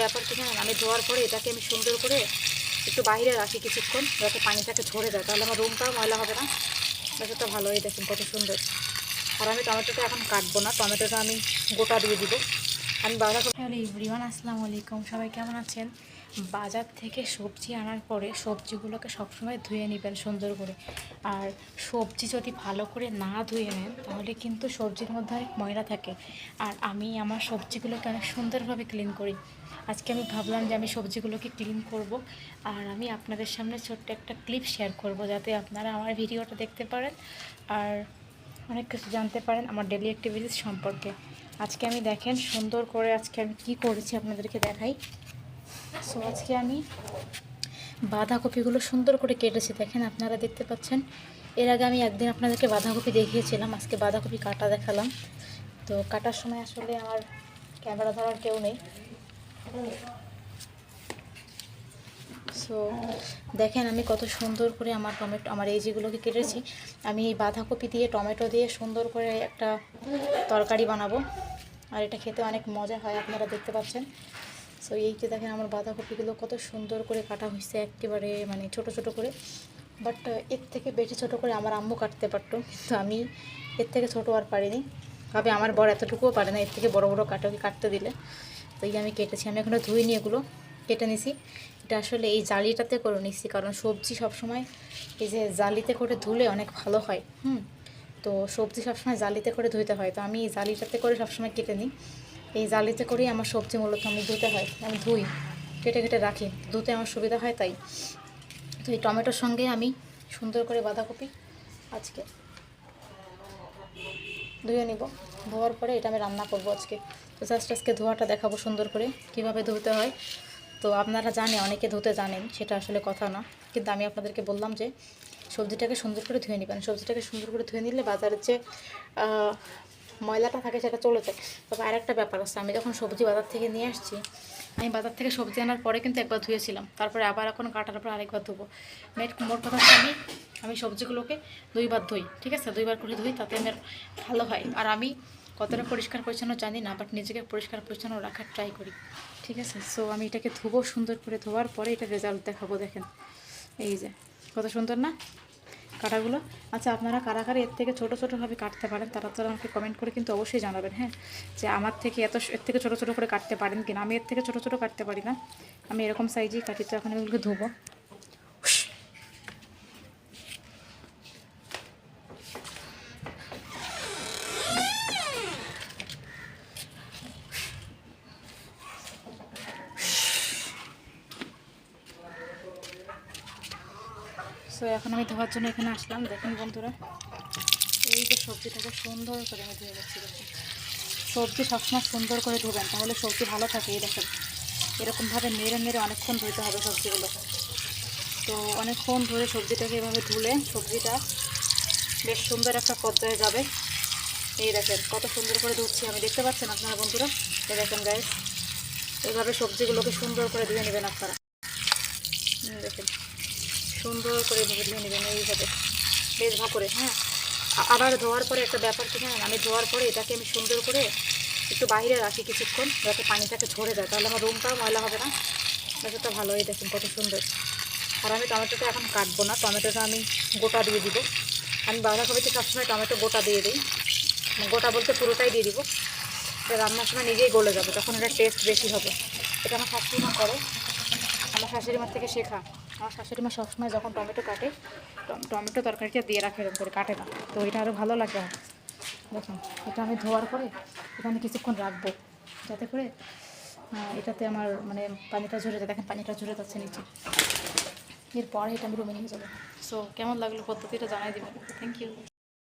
ব্যাপার কি জানেন? আমি ধোয়ার পরে এটাকে আমি সুন্দর করে একটু বাইরে রাখি কিছুক্ষণ, যাতে পানিটাকে ঝরে যায়। তাহলে আমার রুমটাও ময়লা হবে না। ব্যাপারটা হয়ে দেখুন কত সুন্দর। আর আমি টমেটোটা এখন কাটবো না, টমেটোটা আমি গোটা দিয়ে দিব। আমি বাজার ইভরিওয়ান আসসালামু আলাইকুম। সবাই কেমন আছেন? বাজার থেকে সবজি আনার পরে সবজিগুলোকে সবসময় ধুয়ে নেবেন সুন্দর করে। আর সবজি যদি ভালো করে না ধুয়ে নেন, তাহলে কিন্তু সবজির মধ্যে অনেক ময়লা থাকে। আর আমি আমার সবজিগুলোকে অনেক সুন্দরভাবে ক্লিন করি। আজকে আমি ভাবলাম যে আমি সবজিগুলোকে ক্লিন করব। আর আমি আপনাদের সামনে ছোট্ট একটা ক্লিপ শেয়ার করব যাতে আপনারা আমার ভিডিওটা দেখতে পারেন আর অনেক কিছু জানতে পারেন আমার ডেলি অ্যাক্টিভিটিস সম্পর্কে। আজকে আমি দেখেন সুন্দর করে আজকে আমি কী করেছি আপনাদেরকে দেখাই। সো আজকে আমি বাঁধাকপিগুলো সুন্দর করে কেটেছি। দেখেন আপনারা দেখতে পাচ্ছেন। এর আগে আমি একদিন আপনাদেরকে বাঁধাকপি দেখিয়েছিলাম, আজকে বাঁধাকপি কাটা দেখালাম। তো কাটার সময় আসলে আমার ক্যামেরা ধরার কেউ নেই। সো দেখেন আমি কত সুন্দর করে আমার টমেটো, আমার এই যেগুলোকে কেটেছি, আমি এই বাঁধাকপি দিয়ে, টমেটো দিয়ে সুন্দর করে একটা তরকারি বানাবো। আর এটা খেতে অনেক মজা হয়, আপনারা দেখতে পাচ্ছেন। সো এই যে দেখেন আমার বাঁধাকপিগুলো কত সুন্দর করে কাটা হয়েছে একেবারে মানে ছোট ছোট করে। বাট এর থেকে বেশি ছোট করে আমার আম্মু কাটতে পারতো। কিন্তু আমি এর থেকে ছোটো আর পারিনি। ভাবে আমার বড় এতটুকুও পারে না, এর থেকে বড় বড় কাটাকে কাটতে দিলে। তো এই আমি কেটেছি, আমি এখনও ধুইনি এগুলো, কেটে নিছি। এটা আসলে এই জালিটাতে করে নিচ্ছি কারণ সবজি সবসময় এই যে জালিতে করে ধুলে অনেক ভালো হয়। হুম? তো সবজি সবসময় জালিতে করে ধুইতে হয়। তো আমি এই জালিটাতে করে সবসময় কেটে নিই। এই জালিতে করেই আমার সবজি মূলত আমি ধুতে হয়, আমি ধুই, কেটে কেটে রাখি। ধুতে আমার সুবিধা হয় তাই। তো এই টমেটোর সঙ্গে আমি সুন্দর করে বাঁধাকপি আজকে ধুয়ে নিব। ধোয়ার পরে এটা আমি রান্না করব আজকে। তো জাস্ট আজকে ধোয়াটা দেখাবো সুন্দর করে, কীভাবে ধুতে হয়। তো আপনারা জানে, অনেকে ধুতে জানেন, সেটা আসলে কথা না। কিন্তু আমি আপনাদেরকে বললাম যে সবজিটাকে সুন্দর করে ধুয়ে নেবেন। সবজিটাকে সুন্দর করে ধুয়ে নিলে বাজারের যে ময়লাটা থাকে সেটা চলে যায়। তবে আরেকটা ব্যাপার আছে, আমি যখন সবজি বাজার থেকে নিয়ে আসছি, আমি বাজার থেকে সবজি আনার পরে কিন্তু একবার ধুয়েছিলাম। তারপরে আবার এখন কাটার পর আরেকবার ধুবো। মেট মোট কথা আমি আমি সবজিগুলোকে দুইবার ধুই, ঠিক আছে? দুইবার করে ধুই, তাতে আমার ভালো হয়। আর আমি কতটা পরিষ্কার পরিচ্ছন্ন জানি না বাট নিজেকে পরিষ্কার পরিচ্ছন্ন রাখার ট্রাই করি, ঠিক আছে? সো আমি এটাকে ধুবো, সুন্দর করে ধোয়ার পরে এটা রেজাল্ট দেখাবো, দেখেন। এই যে, কত সুন্দর না? কাটাগুলো। আচ্ছা আপনারা কারা কারা এর থেকে ছোটো ছোটোভাবে কাটতে পারেন তারা তো আমাকে কমেন্ট করে কিন্তু অবশ্যই জানাবেন হ্যাঁ? যে আমার থেকে এত এর থেকে ছোটো ছোটো করে কাটতে পারেন কিনা? আমি এর থেকে ছোটো ছোটো কাটতে পারি না। আমি এরকম সাইজেই কাটি, তো এখন এগুলোকে ধুবো। সো এখন আমি ধোয়ার জন্য এখানে আসলাম। দেখেন বন্ধুরা, এই যে সবজিটাকে সুন্দর করে আমি ধুয়ে যাচ্ছি দেখুন। সবজি সবসময় সুন্দর করে ধুবেন, তাহলে সবজি ভালো থাকে, এই দেখেন। এরকমভাবে মেরে নেড়ে অনেকক্ষণ ধুইতে হবে সবজিগুলো। তো অনেকক্ষণ ধরে সবজিটাকে এভাবে ধুলে সবজিটা বেশ সুন্দর একটা পর্যায়ে যাবে। এই দেখেন, কত সুন্দর করে ধুচ্ছি আমি, দেখতে পাচ্ছেন আপনারা বন্ধুরা? এই দেখেন গায়ে এইভাবে সবজিগুলোকে সুন্দর করে ধুয়ে নেবেন আপনারা। দেখেন। সুন্দর করে ধুয়ে ধুয়ে নেবেন, এইভাবে। বেশ ভালো করে হ্যাঁ? আবার ধোয়ার পরে একটা ব্যাপার কি জানেন? আমি ধোয়ার পরে এটাকে আমি সুন্দর করে একটু বাইরে রাখি কিছুক্ষণ, যাতে পানিটাকে ঝরে যায়। তাহলে আমার রুমটাও ময়লা হবে না। ব্যাপারটা ভালোই দেখুন কত সুন্দর। আর আমি টমেটোটা এখন কাটবো না, টমেটোটা আমি গোটা দিয়ে দিব। আমি বাঁধাকপিতে সবসময় টমেটো গোটা দিয়ে দিই। গোটা বলতে পুরোটাই দিয়ে দিব। এটা রান্নার সময় নিজেই গলে যাবে, তখন এটা টেস্ট বেশি হবে। এটা আমার শাশুড়ি মা করে। আমার শাশুড়ি মার থেকে শেখা। আমার শাশুড়ি মা সবসময় যখন টমেটো কাটে টমেটো তরকারিটা দিয়ে রাখে এরকম করে, কাটে না। তো এটা আরও ভালো লাগে। দেখুন, এটা আমি ধোয়ার পরে এখানে কিছুক্ষণ রাখব, যাতে করে এটাতে আমার মানে পানিটা ঝরে যায়। দেখেন, পানিটা ঝরে যাচ্ছে নিচে। এরপরে এটা আমি রুমে নিয়ে যাব। সো কেমন লাগল পদ্ধতিটা জানাই দিবেন। Thank you